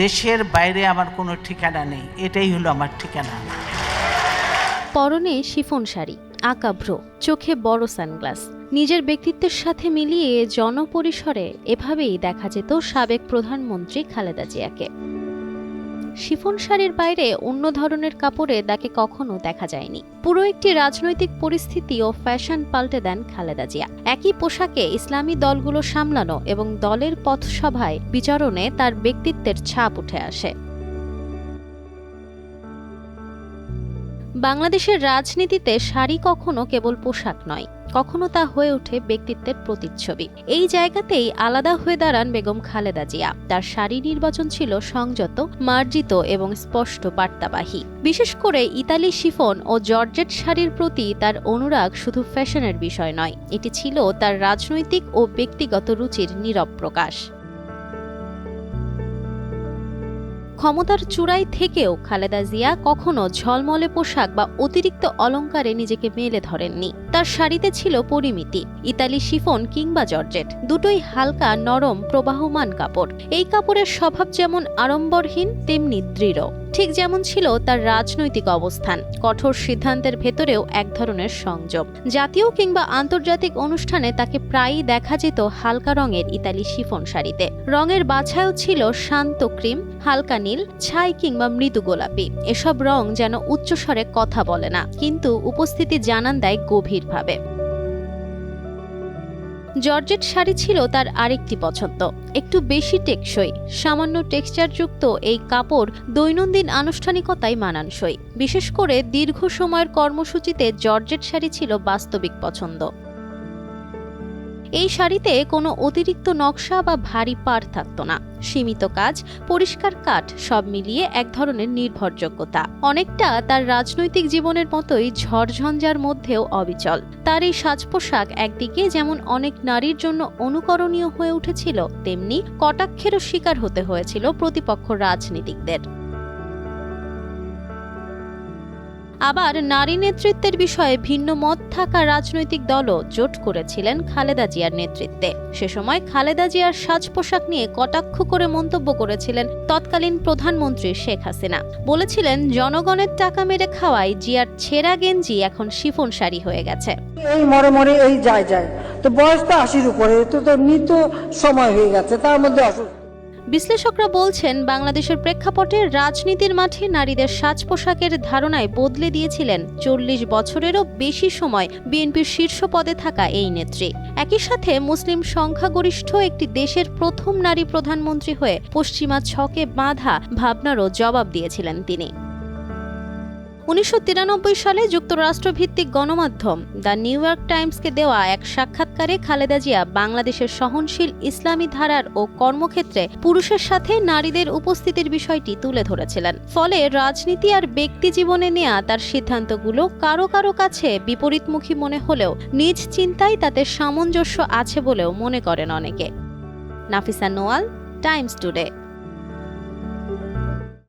দেশের বাইরে আমার কোনো ঠিকানা নেই, এটাই হলো আমার ঠিকানা। পরনে শিফন শাড়ি আকাভ্র চোখে বড় সানগ্লাস। নিজের ব্যক্তিত্বের সাথে মিলিয়ে জনপরিসরে এভাবেই দেখা যেত সাবেক প্রধানমন্ত্রী খালেদা জিয়াকে। শিফন শাড়ির বাইরে অন্য ধরনের কাপড়ে তাকে কখনো দেখা যায়নি। পুরো একটি রাজনৈতিক পরিস্থিতি ও ফ্যাশন পাল্টে দেন খালেদা জিয়া। একই পোশাকে ইসলামী দলগুলো সামলানো এবং দলের পথসভায় বিচারণে তার ব্যক্তিত্বের ছাপ উঠে আসে। বাংলাদেশের রাজনীতিতে শাড়ি কখনো কেবল পোশাক নয়, কখনো তা হয়ে ওঠে ব্যক্তিত্বের প্রতিচ্ছবি। এই জায়গাতেই আলাদা হয়ে দাঁড়ান বেগম খালেদা জিয়া। তার শাড়ি নির্বাচন ছিল সংযত, মার্জিত এবং স্পষ্ট বার্তাবাহী। বিশেষ করে ইতালি শিফন ও জর্জেট শাড়ির প্রতি তার অনুরাগ শুধু ফ্যাশনের বিষয় নয়, এটি ছিল তার রাজনৈতিক ও ব্যক্তিগত রুচির নীরব প্রকাশ। ক্ষমতার চূড়াই থেকেও খালেদা জিয়া কখনো ঝলমলে পোশাক বা অতিরিক্ত অলংকারে নিজেকে মেলে ধরেননি। তার শাড়িতে ছিল পরিমিতি, ইতালি শিফন কিংবা জর্জেট, দুটোই হালকা নরম প্রবাহমান কাপড়। এই কাপড়ের স্বভাব যেমন আড়ম্বরহীন, তেমনি দৃঢ়। ঠিক যেমন ছিল তার রাজনৈতিক অবস্থান, কঠোর সিদ্ধান্তের ভেতরেও এক ধরনের সংযম। জাতীয় কিংবা আন্তর্জাতিক অনুষ্ঠানে তাকে প্রায়ই দেখা যেত হালকা রঙের ইতালি শিফন শাড়িতে। রঙের বাছাইও ছিল শান্ত ক্রিম, হালকা নীল, ছাই কিংবা মৃদু গোলাপি। এসব রং যেন উচ্চস্বরে কথা বলে না, কিন্তু উপস্থিতি জানান দেয় গভীরভাবে। জর্জেট শাড়ি ছিল তার আরেকটি পছন্দ, একটু বেশি টেকসই, সামান্য টেক্সচারযুক্ত এই কাপড় দৈনন্দিন আনুষ্ঠানিকতায় মানানসই। বিশেষ করে দীর্ঘ সময়ের কর্মসূচিতে জর্জেট শাড়ি ছিল বাস্তবিক পছন্দ। এই শাড়িতে কোনো অতিরিক্ত নকশা বা ভারী পার থাকতো না। সীমিত কাজ, পরিষ্কার কাঠ সব মিলিয়ে এক ধরনের নির্ভরযোগ্যতা। অনেকটা তার রাজনৈতিক জীবনের মতোই ঝড়ঝঞ্ঝার মধ্যেও অবিচল। তার এই সাজ পোশাক একদিকে যেমন অনেক নারীর জন্য অনুকরণীয় হয়ে উঠেছিল, তেমনি কটাক্ষেরও শিকার হতে হয়েছিল প্রতিপক্ষ রাজনীতিকদের। আবার নারী নেতৃত্বের বিষয়ে ভিন্ন মত থাকা রাজনৈতিক দলও জোট করেছিলেন খালেদা জিয়ার নেতৃত্বে। সে সময় খালেদা জিয়ার সাজ পোশাক নিয়ে কটাক্ষ করে মন্তব্য করেছিলেন তৎকালীন প্রধানমন্ত্রী শেখ হাসিনা। বলেছিলেন, জনগণের টাকা মেরে খাওয়ায় জিয়ার ছেঁড়া গেঞ্জি এখন শিফন শাড়ি হয়ে গেছে। এই মরে মরে এই যায় যায়। তো বয়স তো আশির উপরে, তো তো মৃত্যু সময় হয়ে গেছে, তার মধ্যে অসুস্থ বিশ্লেষকরা বলছেন, বাংলাদেশের প্রেক্ষাপটে রাজনীতির মাঠে নারীদের সাজ পোশাকের ধারণায় বদলে দিয়েছিলেন চল্লিশ বছরেরও বেশি সময় বিএনপির শীর্ষ পদে থাকা এই নেত্রী। একই সাথে মুসলিম সংখ্যাগরিষ্ঠ একটি দেশের প্রথম নারী প্রধানমন্ত্রী হয়ে পশ্চিমা ছকে বাঁধা ভাবনারও জবাব দিয়েছিলেন তিনি। উনিশশো তিরানব্বই সালে যুক্তরাষ্ট্রভিত্তিক গণমাধ্যম দ্য নিউ ইয়র্ক টাইমসকে দেওয়া এক সাক্ষাৎকারে খালেদা জিয়া বাংলাদেশের সহনশীল ইসলামী ধারার ও কর্মক্ষেত্রে পুরুষের সাথে নারীদের উপস্থিতির বিষয়টি তুলে ধরেছিলেন। ফলে রাজনীতি আর ব্যক্তি জীবনে নেয়া তার সিদ্ধান্তগুলো কারও কারও কাছে বিপরীতমুখী মনে হলেও নিজ চিন্তায় তাতে সামঞ্জস্য আছে বলেও মনে করেন অনেকে। Nafisa Noyal, Times Today.